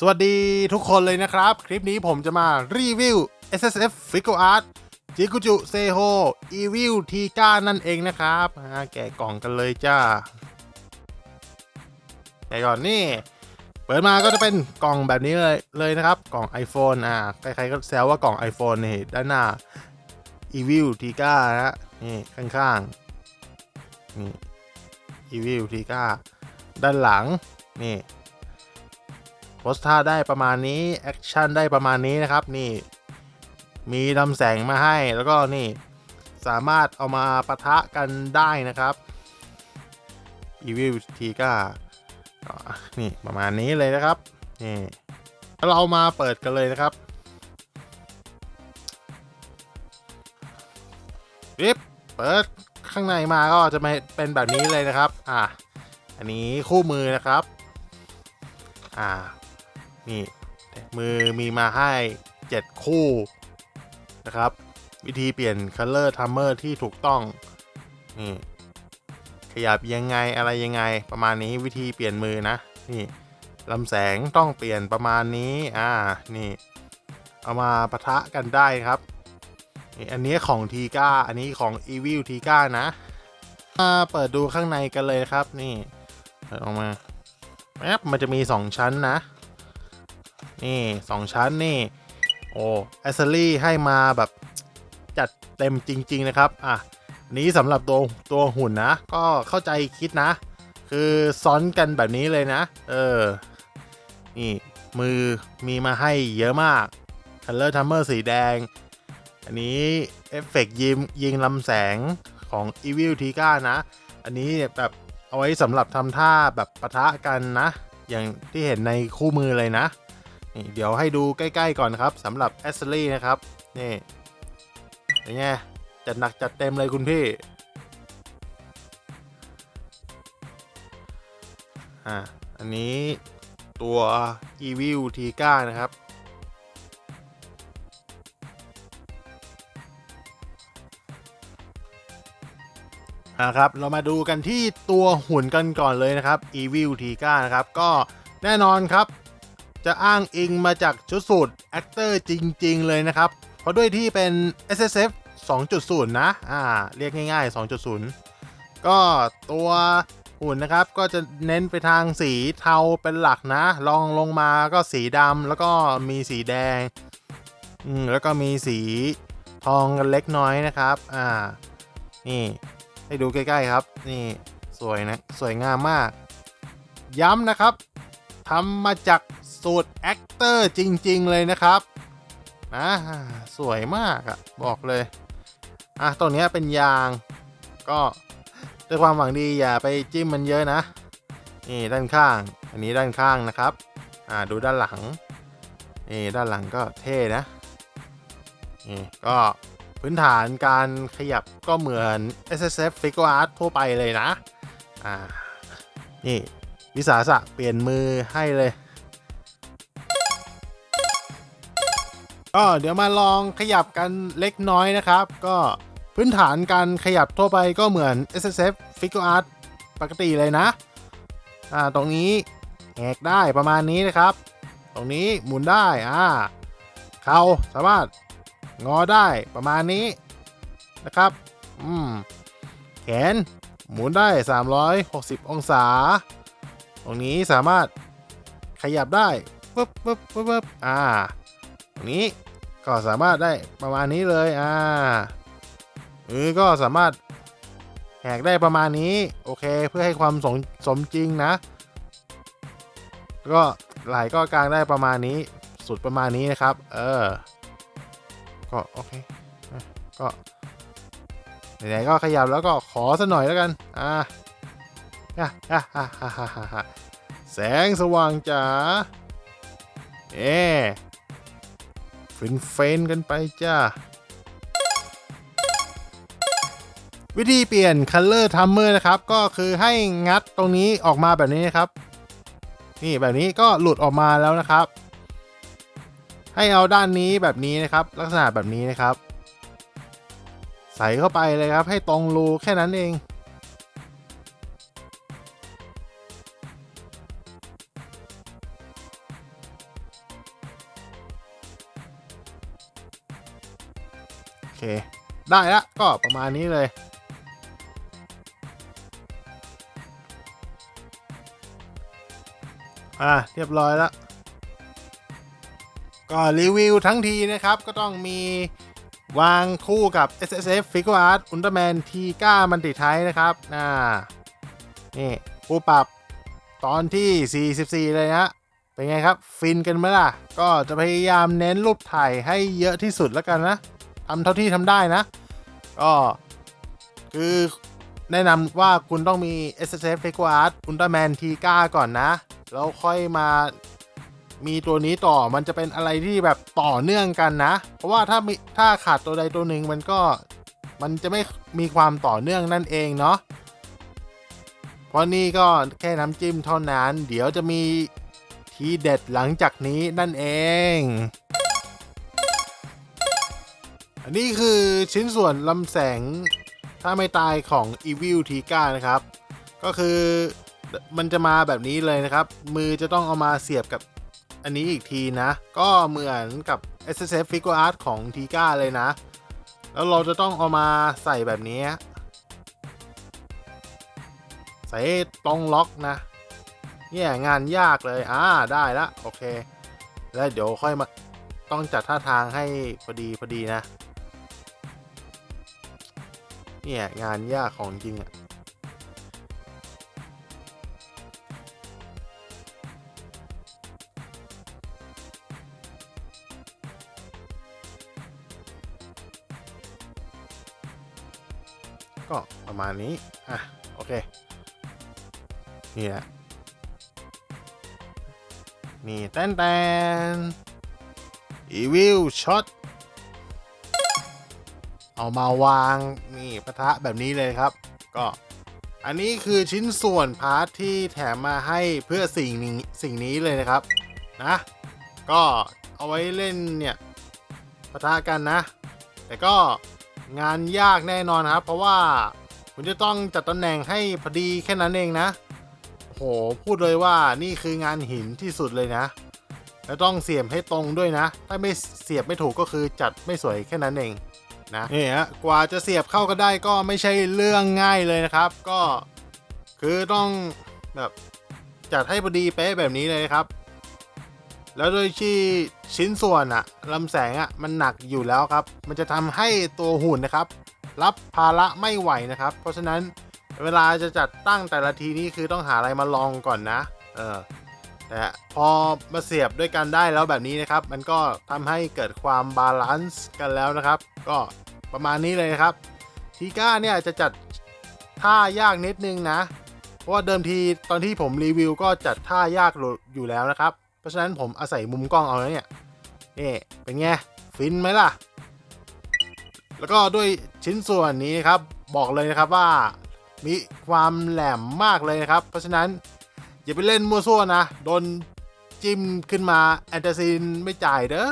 สวัสดีทุกคนเลยนะครับ คลิปนี้ผมจะมารีวิว SSF Figure Art จิกุจุเซโฮ Evil ทีก้านั่นเองนะครับอ่าแกะกล่องกันเลยจ้าแกะก่อนนี่ เปิดมาก็จะเป็นกล่องแบบนี้เลยเลยนะครับ กล่อง iPhone อ่าใครๆก็แซวว่ากล่อง iPhone นี่ด้านหน้า Evil ทีก้านะนี่ข้างๆนี่ Evil ทีก้าด้านหลังนี่ สท่าได้ประมาณนี้ แอคชั่นได้ประมาณนี้นะครับนี่มีลำแสงมาให้แล้วก็นี่สามารถเอามาปะทะกันได้นะครับ e v i l t i g a นี่ประมาณนี้เลยนะครับนี่เรามาเปิดกันเลยนะครับริบเปิดข้างในมาก็จะเป็นแบบนี้เลยนะครับ อะ อันนี้คู่มือนะครับ อ่า นี่มือมีมาให้ 7 คู่นะครับ วิธีเปลี่ยน Color Timer ที่ถูกต้อง นี่ ขยับยังไงอะไรยังไงประมาณนี้วิธีเปลี่ยนมือนะ นี่ลำแสงต้องเปลี่ยนประมาณนี้ อ่า นี่ เอามาปะทะกันได้ครับอันนี้ของทีก้าอันนี้ของ Evil ทีก้านะ มาเปิดดูข้างในกันเลยครับ นี่เปิดออกมาแป๊บมันจะมี 2 ชั้นนะ นี่สองชั้นนี่ โอ้แอสเซอรี่ให้มาแบบจัดเต็มจริง ๆ นะครับ อะ นี้สำหรับตัวตัวหุ่นนะ ก็เข้าใจคิดนะ คือซ้อนกันแบบนี้เลยนะ เออ นี่ มือมีมาให้เยอะมาก Color Timer สีแดง อันนี้เอฟเฟกยิงยิงลำแสงของ Evil t i g a นะ อันนี้แบบเอาไว้สำหรับทำท่าแบบปะทะกันนะ อย่างที่เห็นในคู่มือเลยนะ นี่เดี๋ยวให้ดูใกล้ๆก่อนครับสำหรับแอสเซอรี่นะครับ นี่เป็นไงจัดหนักจัดเต็มเลยคุณพี่ อ่า อันนี้ตัว Evil t i g a นะครับ นะครับ เรามาดูกันที่ตัวหุ่นกันก่อนเลยนะครับ Evil t i g a นะครับ ก็แน่นอนครับ จะอ้างอิงมาจากชุดสูตรแอคเตอร์จริง ๆ เลยนะครับ เพราะด้วยที่เป็น SSF 2.0 นะ อ่า เรียกง่าย ๆ 2.0 ก็ตัวหุ่นนะครับ ก็จะเน้นไปทางสีเทาเป็นหลักนะลองลงมาก็สีดำแล้วก็มีสีแดง อืม แล้วก็มีสีทองกันเล็กน้อยนะครับ อ่า นี่ ให้ดูใกล้ๆครับ นี่ สวยนะ สวยงามมาก ย้ำนะครับทำมาจาก สูตรแอคเตอร์จริง ๆ เลยนะครับนะสวยมากอะบอกเลย อะตรงนี้เป็นยาง ก็ด้วยความหวังดีอย่าไปจิ้มมันเยอะนะ นี่ด้านข้าง อันนี้ด้านข้างนะครับ อ่าดูด้านหลัง นี่ด้านหลังก็เท่นะ นี่ก็พื้นฐานการขยับก็เหมือน SSF Figure Art ทั่วไปเลยนะ อ่า นี่ วิสาสะเปลี่ยนมือให้เลย ก็เดี๋ยวมาลองขยับกันเล็กน้อยนะครับ ก็พื้นฐานการขยับทั่วไปก็เหมือน SSF Figure Art ปกติเลยนะ อ่า ตรงนี้แหกได้ประมาณนี้นะครับ ตรงนี้หมุนได้ อ่า เข่าสามารถงอได้ประมาณนี้นะครับ อืม แขนหมุนได้ 360 องศา ตรงนี้สามารถขยับได้ปึ๊บปึ๊บปึ๊บปึ๊บอ่า ตรงนี้ก็สามารถได้ประมาณนี้เลยอ่ามือก็สามารถแหกได้ประมาณนี้ โอเคเพื่อให้ความสมสมจริงนะ ก็ไหลก็กลางได้ประมาณนี้ สุดประมาณนี้นะครับ เออ ก็โอเคก็ไหนๆก็ขยับแล้วก็ขอสักหน่อยแล้วกัน อ่าอะอะอะอะอะอะแสงสว่างจ๋าเอ๊ ฟินเฟนกันไปจ้า วิธีเปลี่ยน Color Timer นะครับ ก็คือให้งัดตรงนี้ออกมาแบบนี้นะครับ นี่แบบนี้ก็หลุดออกมาแล้วนะครับ ให้เอาด้านนี้แบบนี้นะครับ ลักษณะแบบนี้นะครับ ใส่เข้าไปเลยครับ ให้ตรงรูแค่นั้นเอง เค ได้ละก็ประมาณนี้เลย อะเรียบร้อยแล้ว ก็รีวิวทั้งทีนะครับ ก็ต้องมีวางคู่กับ S S F Figure Art Ultraman t 9มันติไทนะครับน่านี่คู่ปรับตอนที่ 44 เลยนะ เป็นไงครับ ฟินกันไหมล่ะ ก็จะพยายามเน้นรูปถ่ายให้เยอะที่สุดแล้วกันนะ ทำเท่าที่ทำได้นะ ก็คือแนะนำว่าคุณต้องมี S S F Figure Art Ultraman t 9ก่อนนะ แล้วค่อยมามีตัวนี้ต่อมันจะเป็นอะไรที่แบบต่อเนื่องกันนะ เพราะว่าถ้ามีถ้าขาดตัวใดตัวหนึ่งมันก็มันจะไม่มีความต่อเนื่องนั่นเองเนาะเพราะนี่ก็แค่น้ำจิ้มเท่านั้น เดี๋ยวจะมีทีเด็ดหลังจากนี้นั่นเอง อันนี้คือชิ้นส่วนลำแสงถ้าไม่ตายของ Evil t i g a นะครับ ก็คือมันจะมาแบบนี้เลยนะครับ มือจะต้องเอามาเสียบกับอันนี้อีกทีนะ ก็เหมือนกับ S S F Figure Art ของ t i g a เลยนะ แล้วเราจะต้องเอามาใส่แบบนี้ ใส่ตรงล็อกนะเนี่ยงานยากเลยอ่าได้ละโอเค แล้วเดี๋ยวค่อยมาต้องจัดท่าทางให้พอดีพอดีนะ เนี่ยงานยากของจริงอะก็ประมาณนี้ อะ โอเค นี่แหละ นี่แตนแตนอีวิลช็อต เอามาวางนี่ปะทะแบบนี้เลยครับ ก็อันนี้คือชิ้นส่วนพาร์ทที่แถมมาให้เพื่อสิ่งนี้สิ่งนี้เลยนะครับนะก็เอาไว้เล่นเนี่ยปะทะกันนะ แต่ก็งานยากแน่นอนครับ เพราะว่าคุณจะต้องจัดตำแหน่งให้พอดีแค่นั้นเองนะ โหพูดเลยว่านี่คืองานหินที่สุดเลยนะ แล้วต้องเสียบให้ตรงด้วยนะ ถ้าไม่เสียบไม่ถูกก็คือจัดไม่สวยแค่นั้นเอง นะนี่ฮะกว่าจะเสียบเข้ากันได้ก็ไม่ใช่เรื่องง่ายเลยนะครับ ก็คือต้องแบบจัดให้พอดีเป๊ะแบบนี้เลยครับ แล้วโดยที่ชิ้นส่วนอะลำแสงอะมันหนักอยู่แล้วครับ มันจะทำให้ตัวหุ่นนะครับ รับภาระไม่ไหวนะครับ เพราะฉะนั้นเวลาจะจัดตั้งแต่ละทีนี่คือต้องหาอะไรมาลองก่อนนะ เออ แต่พอมาเสียบด้วยกันได้แล้วแบบนี้นะครับ มันก็ทำให้เกิดความบาลานซ์กันแล้วนะครับ ก็ประมาณนี้เลยครับทีก้าเนี่ยจะจัดท่ายากนิดนึงนะ เพราะว่าเดิมทีตอนที่ผมรีวิวก็จัดท่ายากอยู่แล้วนะครับ เพราะฉะนั้นผมอาศัยมุมกล้องเอาแล้วเนี่ยนี่เป็นไงฟินไหมล่ะ แล้วก็ด้วยชิ้นส่วนนี้ครับ บอกเลยนะครับว่ามีความแหลมมากเลยนะครับ เพราะฉะนั้น อย่าไปเล่นมั่วซั่วนะ โดนจิ้มขึ้นมาแอนตาซินไม่จ่ายเด้อ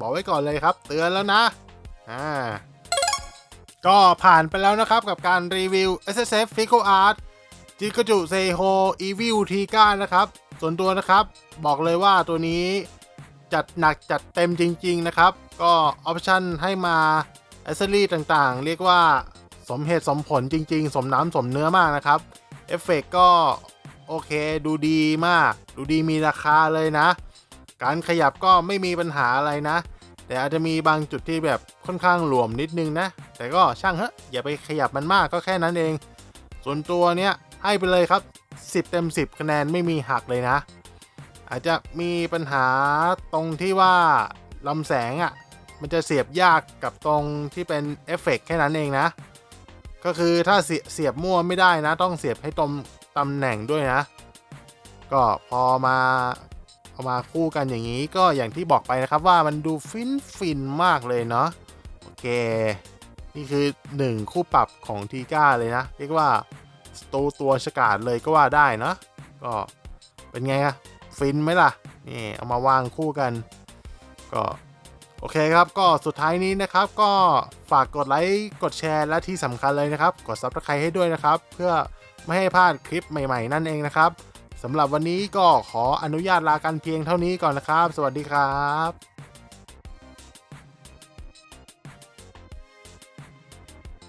บอกไว้ก่อนเลยครับ เตือนแล้วนะ อ่า ก็ผ่านไปแล้วนะครับกับการรีวิว S S F Figure Art จิกจุเซโฮ Evil t i g a นะครับ ส่วนตัวนะครับ บอกเลยว่าตัวนี้จัดหนักจัดเต็มจริง ๆ นะครับ ก็ออปชั่นให้มาอ c เซอรี่ต่างๆ เรียกว่าสมเหตุสมผลจริง ๆ สมน้ำสมเนื้อมากนะครับ เอฟเฟกก็ โอเค ดูดีมาก ดูดีมีราคาเลยนะ การขยับก็ไม่มีปัญหาอะไรนะ แต่อาจจะมีบางจุดที่แบบค่อนข้างหลวมนิดนึงนะ แต่ก็ช่างเถอะอย่าไปขยับมันมากก็แค่นั้นเอง ส่วนตัวเนี้ยให้ไปเลยครับ 10 เต็ม 10 คะแนนไม่มีหักเลยนะ อาจจะมีปัญหาตรงที่ว่าลำแสงอะ่ะ มันจะเสียบยากกับตรงที่เป็นเอฟเฟกต์แค่นั้นเองนะ ก็คือถ้าเสียบมั่วไม่ได้นะ ต้องเสียบให้ตรง ตำแหน่งด้วยนะ ก็พอมาเอามาคู่กันอย่างนี้ก็อย่างที่บอกไปนะครับว่ามันดูฟินฟินมากเลยเนาะโอเค นี่คือ 1 คู่ปรับของทีก้าเลยนะ เรียกว่าตัวตัวฉกาดเลยก็ว่าได้เนาะก็เป็นไงอะฟินไหมล่ะนี่เอามาวางคู่กันก็โอเคครับก็สุดท้ายนี้นะครับ ก็ฝากกดไลค์กดแชร์และที่สำคัญเลยนะครับ กด Subscribe ให้ด้วยนะครับ เพื่อ ไม่ให้พลาดคลิปใหม่ ๆ นั่นเองนะครับสำหรับวันนี้ก็ขออนุญาตลากันเพียงเท่านี้ก่อนนะครับ สวัสดีครับ